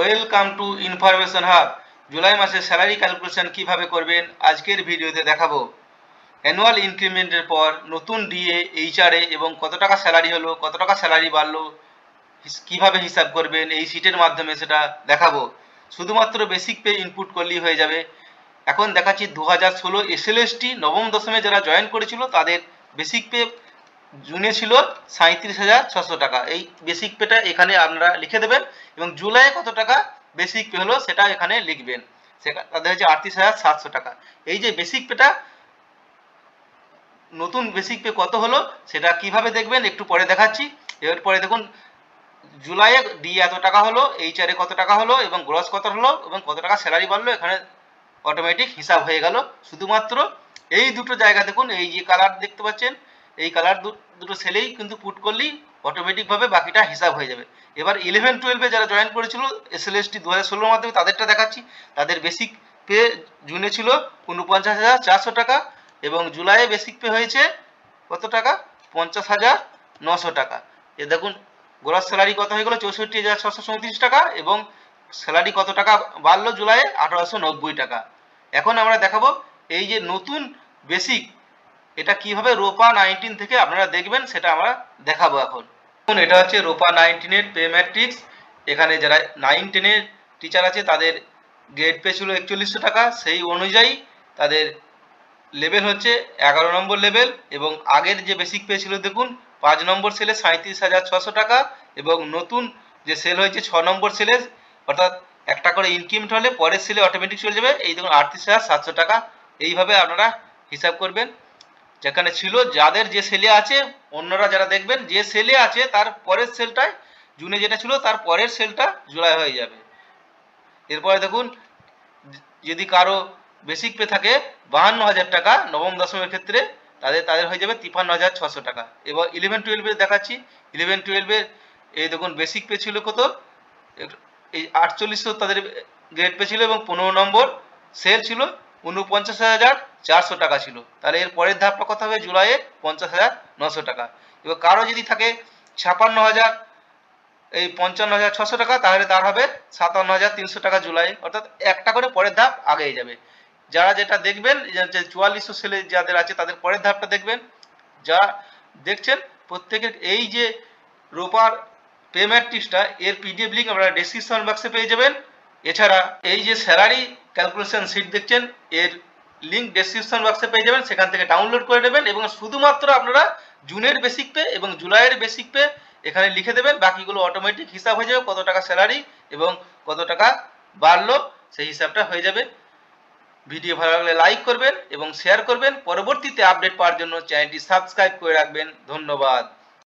Welcome to information hub. July মাসের salary calculation কীভাবে করবেন আজকের ভিডিওতে দেখাবো। অ্যানুয়াল ইনক্রিমেন্টের পর নতুন ডিএ, এইচআরএ এবং কত টাকা স্যালারি হলো, কত টাকা স্যালারি বাড়লো কীভাবে হিসাব করবেন, এই শিটের মাধ্যমে সেটা দেখাবো। শুধুমাত্র বেসিক পে ইনপুট করলেই হয়ে যাবে। এখন দেখাচ্ছি দু হাজার ষোলো এসএলএসটি নবম দশমে যারা জয়েন করেছিল তাদের বেসিক পে জুনে ছিল সাঁত্রিশ হাজার ছশো টাকা। এই বেসিক পেটা এখানে আপনারা লিখে দেবেন এবং জুলাইয়ে কত টাকা বেসিক পে হলো সেটা এখানে লিখবেন। সেটা তাদের হচ্ছে আটত্রিশ হাজার সাতশো টাকা। এই যে বেসিক পেটা নতুন বেসিক পে কত হলো সেটা কীভাবে দেখবেন একটু পরে দেখাচ্ছি। এরপরে দেখুন, জুলাইয়ে ডি এত টাকা হলো এইচআরে কত টাকা হলো এবং গ্রস কত হলো এবং কত টাকা স্যালারি বাড়লো, এখানে অটোমেটিক হিসাব হয়ে গেল। শুধুমাত্র এই দুটো জায়গা দেখুন, এই যে কালার দেখতে পাচ্ছেন এই কালার দুটো সেলেই কিন্তু পুট করলেই অটোমেটিকভাবে বাকিটা হিসাব হয়ে যাবে। এবার ইলেভেন টুয়েলভে যারা জয়েন করেছিল এস এল এস টি দু হাজার ষোলোর মাধ্যমে তাদেরটা দেখাচ্ছি। তাদের বেসিক পে জুনে ছিল উনপঞ্চাশ হাজার চারশো টাকা এবং জুলাইয়ে বেসিক পে হয়েছে কত টাকা? পঞ্চাশ হাজার নশো টাকা। এ দেখুন গ্রস স্যালারি কত হয়ে গেলো? চৌষট্টি হাজার ছশো চৌত্রিশ টাকা এবং স্যালারি কত টাকা বাড়লো? জুলাইয়ে আঠারোশো নব্বই টাকা। এখন আমরা দেখাবো, এই যে নতুন বেসিক এটা কীভাবে রোপা নাইনটিন থেকে আপনারা দেখবেন সেটা আমরা দেখাবো এখন। এখন এটা হচ্ছে রোপা নাইনটিনের পে ম্যাট্রিক্স এখানে যারা নাইন টেনের টিচার আছে, তাদের গ্রেড পে ছিল একচল্লিশশো টাকা। সেই অনুযায়ী তাদের লেভেল হচ্ছে এগারো নম্বর লেভেল এবং আগের যে বেসিক পে ছিল, দেখুন, পাঁচ নম্বর সেলে সাঁত্রিশ হাজার ছশো টাকা এবং নতুন যে সেল হয়েছে, ছ নম্বর সেলে অর্থাৎ একটা করে ইনক্রিমেন্ট হলে পরের সেলে অটোমেটিক চলে যাবে। এই দেখুন, আটত্রিশ হাজার সাতশো টাকা। এইভাবে আপনারা হিসাব করবেন। যেখানে ছিল যাদের যে সেলে আছে, অন্যরা যারা দেখবেন, যে সেলে আছে, তার পরের সেলটায় জুনে যেটা ছিল, তার পরের সেলটা জুলাই হয়ে যাবে। এরপরে দেখুন, যদি কারও বেসিক পে থাকে, বাহান্ন হাজার টাকা, নবম, দশমের ক্ষেত্রে, তাদের তাদের হয়ে যাবে তিপ্পান্ন হাজার ছশো টাকা। এবার ইলেভেন টুয়েলভে দেখাচ্ছি। ইলেভেন টুয়েলভের এই দেখুন বেসিক পে ছিল কত? এই আটচল্লিশশো তাদের গ্রেড পে ছিল এবং পনেরো নম্বর সেল ছিল উনপঞ্চাশ হাজার চারশো টাকা ছিল। তাহলে এর পরের ধাপটা কত হবে জুলাইয়ে পঞ্চাশ হাজার নশো টাকা। এবার কারও যদি থাকে ছাপান্ন হাজার, এই পঞ্চান্ন হাজার ছশো টাকা, তাহলে তার হবে সাতান্ন হাজার তিনশো টাকা জুলাই। অর্থাৎ একটা করে পরের ধাপ আগেই যাবে। যারা যেটা দেখবেন চুয়াল্লিশশো সেলে যাদের আছে, তাদের পরের ধাপটা দেখবেন। যা দেখছেন, প্রত্যেকের এই যে রোপার পে ম্যাট্রিক্সটা এর পিডিএফ লিঙ্ক আপনারা ডেসক্রিপশন বক্সে পেয়ে যাবেন। এছাড়া এই যে স্যালারি ক্যালকুলেশন শিট দেখছেন, এর লিঙ্ক ডেসক্রিপশন বক্সে পেয়ে যাবেন, সেখান থেকে ডাউনলোড করে নেবেন এবং শুধুমাত্র আপনারা জুনের বেসিক পে এবং জুলাইয়ের বেসিক পে এখানে লিখে দেবেন, বাকিগুলো অটোমেটিক হিসাব হয়ে যাবে, কত টাকা স্যালারি এবং কত টাকা বাড়লো, সেই হিসাবটা হয়ে যাবে। ভিডিও ভালো লাগলে লাইক করবেন এবং শেয়ার করবেন, পরবর্তীতে আপডেট পাওয়ার জন্য চ্যানেলটি সাবস্ক্রাইব করে রাখবেন, ধন্যবাদ।